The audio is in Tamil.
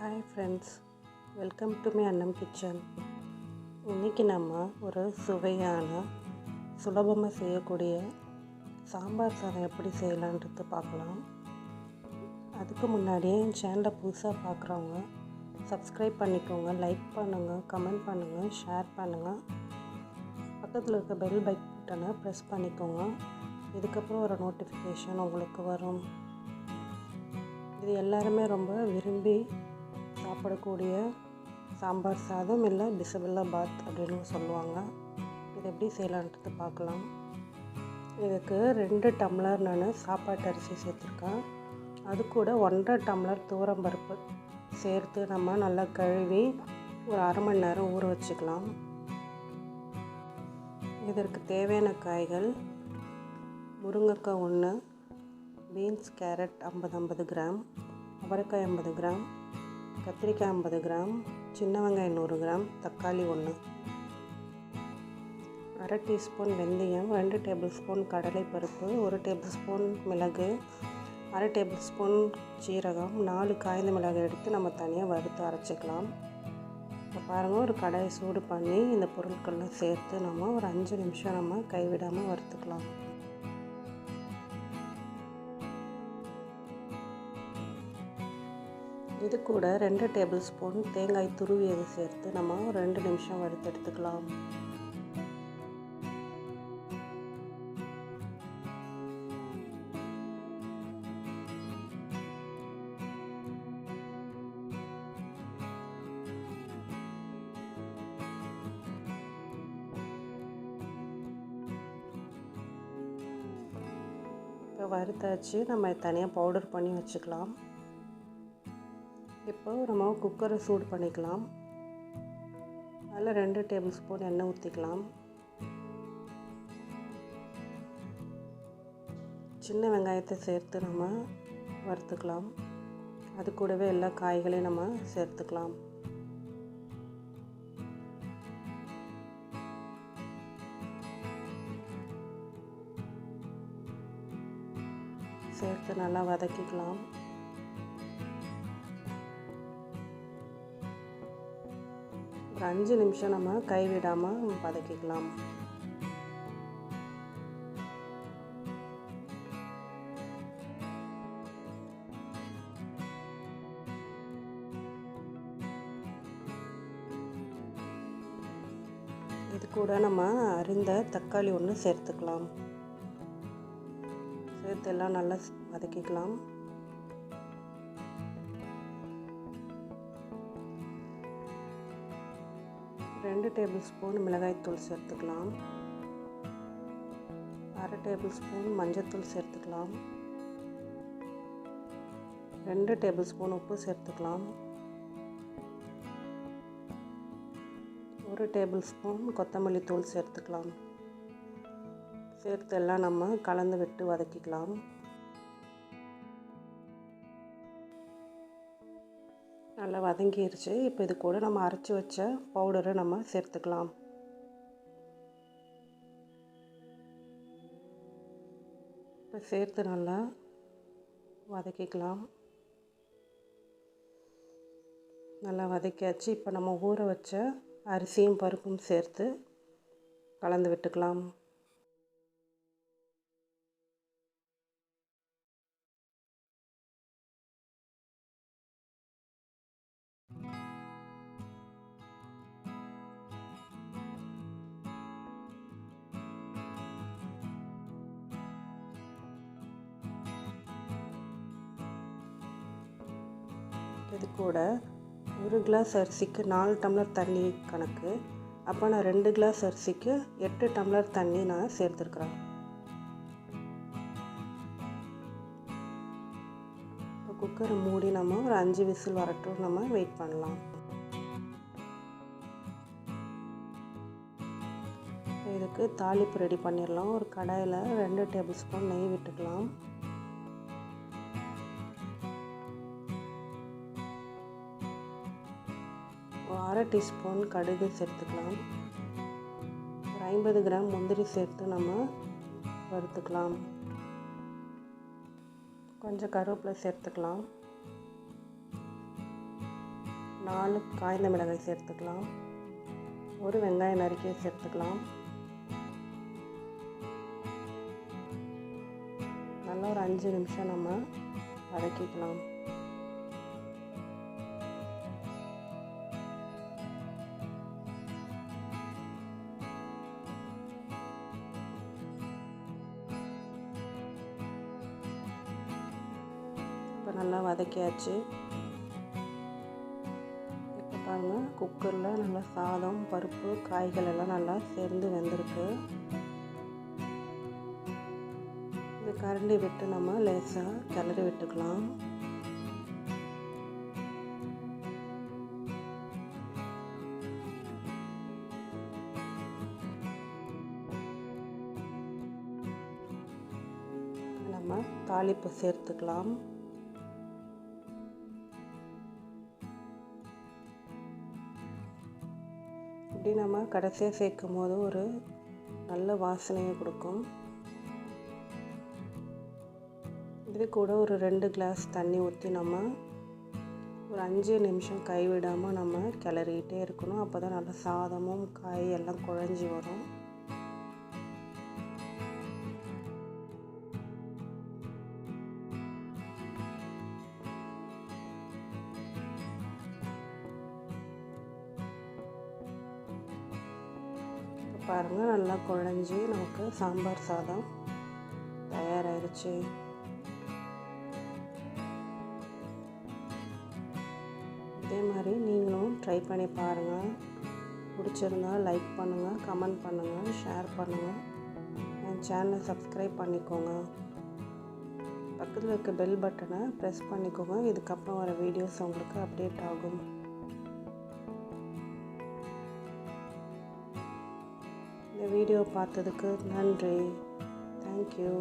Hi friends welcome to my Annam kitchen இன்றைக்கி நம்ம ஒரு சுவையான சுலபமாக செய்யக்கூடிய சாம்பார் சாதம் எப்படி செய்யலான்றது பார்க்கலாம். அதுக்கு முன்னாடியே என் சேனலை புதுசாக பார்க்குறவங்க சப்ஸ்கிரைப் பண்ணிக்கோங்க லைக் பண்ணுங்கள் கமெண்ட் பண்ணுங்கள் ஷேர் பண்ணுங்கள் பக்கத்தில் இருக்க பெல் பட்டனை ப்ரெஸ் பண்ணிக்கோங்க. இதுக்கப்புறம் ஒரு நோட்டிஃபிகேஷன் உங்களுக்கு வரும். இது எல்லாருமே ரொம்ப விரும்பி சாப்பிடக்கூடிய சாம்பார் சாதம் இல்லை பிசபில்லா பாத் அப்படின்னு சொல்லுவாங்க. இது எப்படி செய்யலான்றது பார்க்கலாம். இதுக்கு ரெண்டு டம்ளர் நான் சாப்பாட்டு அரிசி சேர்த்துருக்கேன். அது கூட ஒன்றரை டம்ளர் பருப்பு சேர்த்து நம்ம நல்லா கழுவி ஒரு அரை மணி நேரம் ஊற வச்சுக்கலாம். இதற்கு தேவையான காய்கள் முருங்கைக்காய் ஒன்று பீன்ஸ் கேரட் ஐம்பது ஐம்பது கிராம் அவரைக்காய் ஐம்பது கிராம் கத்திரிக்காய் ஐம்பது கிராம் சின்ன வெங்காயம் நூறு கிராம் தக்காளி ஒன்று. அரை டீஸ்பூன் வெந்தயம் ரெண்டு டேபிள் ஸ்பூன் கடலைப்பருப்பு ஒரு டேபிள் ஸ்பூன் மிளகு அரை டேபிள் ஸ்பூன் சீரகம் நாலு காய்ந்த மிளகு எடுத்து நம்ம தனியாக வறுத்து அரைச்சிக்கலாம். இப்போ பாருங்கள் ஒரு கடாயை சூடு பண்ணி இந்த பொருட்கள்லாம் சேர்த்து நம்ம ஒரு அஞ்சு நிமிஷம் நம்ம கைவிடாமல் வறுத்துக்கலாம். இது கூட ரெண்டு டேபிள் ஸ்பூன் தேங்காய் துருவியதை சேர்த்து நம்ம ரெண்டு நிமிஷம் வறுத்து எடுத்துக்கலாம் இப்போ வறுத்தாச்சு நம்ம தனியாக பவுடர் பண்ணி வச்சுக்கலாம். இப்போ நம்ம குக்கரை சூடு பண்ணிக்கலாம். அதில் ரெண்டு டேபிள் ஸ்பூன் எண்ணெய் ஊற்றிக்கலாம். சின்ன வெங்காயத்தை சேர்த்து நம்ம வறுத்துக்கலாம். அது கூடவே எல்லா காய்களையும் நம்ம சேர்த்துக்கலாம். சேர்த்து நல்லா வதக்கிக்கலாம். ஒரு அஞ்சு நிமிஷம் நம்ம கைவிடாமல் பதக்கிக்கலாம். இது கூட நம்ம அரிந்த தக்காளி ஒன்று சேர்த்துக்கலாம். சேர்த்து எல்லாம் நல்லா வதக்கிக்கலாம் ரெண்டு டேபிள் ஸ்பூன் மிளகாய்த்தூள் சேர்த்துக்கலாம். அரை டேபிள் ஸ்பூன் மஞ்சத்தூள் சேர்த்துக்கலாம். ரெண்டு டேபிள் ஸ்பூன் உப்பு சேர்த்துக்கலாம். ஒரு டேபிள் ஸ்பூன் கொத்தமல்லி தூள் சேர்த்துக்கலாம். சேர்த்து எல்லாம் நம்ம கலந்து விட்டு வதக்கிக்கலாம். நல்லா வதங்கிருச்சு. இப்போ இது கூட நம்ம அரைச்சி வச்ச பவுடரை நம்ம சேர்த்துக்கலாம். இப்போ சேர்த்து நல்லா வதக்கிக்கலாம். நல்லா வதக்கியாச்சு. இப்போ நம்ம ஊற வச்ச அரிசியும் பருப்பும் சேர்த்து கலந்து விட்டுக்கலாம். இது கூட ஒரு கிளாஸ் அரிசிக்கு நாலு டம்ளர் தண்ணி கணக்கு. அப்போ நான் ரெண்டு கிளாஸ் அரிசிக்கு எட்டு டம்ளர் தண்ணி நான் சேர்த்துருக்குறேன். இப்போ குக்கரை மூடி நம்ம ஒரு அஞ்சு விசில் வரட்டும். நம்ம வெயிட் பண்ணலாம். இதுக்கு தாளிப்பு ரெடி பண்ணிடலாம். ஒரு கடாயில் ரெண்டு டேபிள் ஸ்பூன் நெய் விட்டுக்கலாம். அரை டீஸ்பூன் கடுகு சேர்த்துக்கலாம். ஒரு ஐம்பது கிராம் முந்திரி சேர்த்து நம்ம வறுத்துக்கலாம். கொஞ்சம் கருவேப்பிலை சேர்த்துக்கலாம். நாலு காய்ந்த மிளகாய் சேர்த்துக்கலாம். ஒரு வெங்காயம் நறுக்கிய சேர்த்துக்கலாம். நல்லா ஒரு அஞ்சு நிமிஷம் நம்ம வதக்கிக்கலாம். நல்லா வதக்கியாச்சு. இப்போ பாருங்கள் குக்கரில் நல்லா சாதம் பருப்பு காய்கள் எல்லாம் நல்லா சேர்ந்து வெந்திருக்கு. இது கரண்டி விட்டு நம்ம லேசாக கிளறி விட்டுக்கலாம். நம்ம தாளிப்பு சேர்த்துக்கலாம். இப்படி நம்ம கடைசியாக சேர்க்கும் போது ஒரு நல்ல வாசனையை கொடுக்கும். இது கூட ஒரு ரெண்டு கிளாஸ் தண்ணி ஊற்றி நம்ம ஒரு அஞ்சு நிமிஷம் கைவிடாமல் நம்ம கிளறிக்கிட்டே இருக்கணும். அப்போ தான் நல்லா சாதமும் காய் எல்லாம் குழஞ்சி வரும். பாருங்கள் நல்லா குழஞ்சி நமக்கு சாம்பார் சாதம் தயாராகிடுச்சு இதே மாதிரி நீங்களும் ட்ரை பண்ணி பாருங்கள் பிடிச்சிருந்தா லைக் பண்ணுங்கள் கமெண்ட் பண்ணுங்கள் ஷேர் பண்ணுங்கள் என் சேனலை சப்ஸ்கிரைப் பண்ணிக்கோங்க. பக்கத்தில் இருக்க பெல் பட்டனை ப்ரெஸ் பண்ணிக்கோங்க. இதுக்கப்புறம் வர வீடியோஸ் உங்களுக்கு அப்டேட் ஆகும். வீடியோ பார்த்ததுக்கு நன்றி. தேங்க்யூ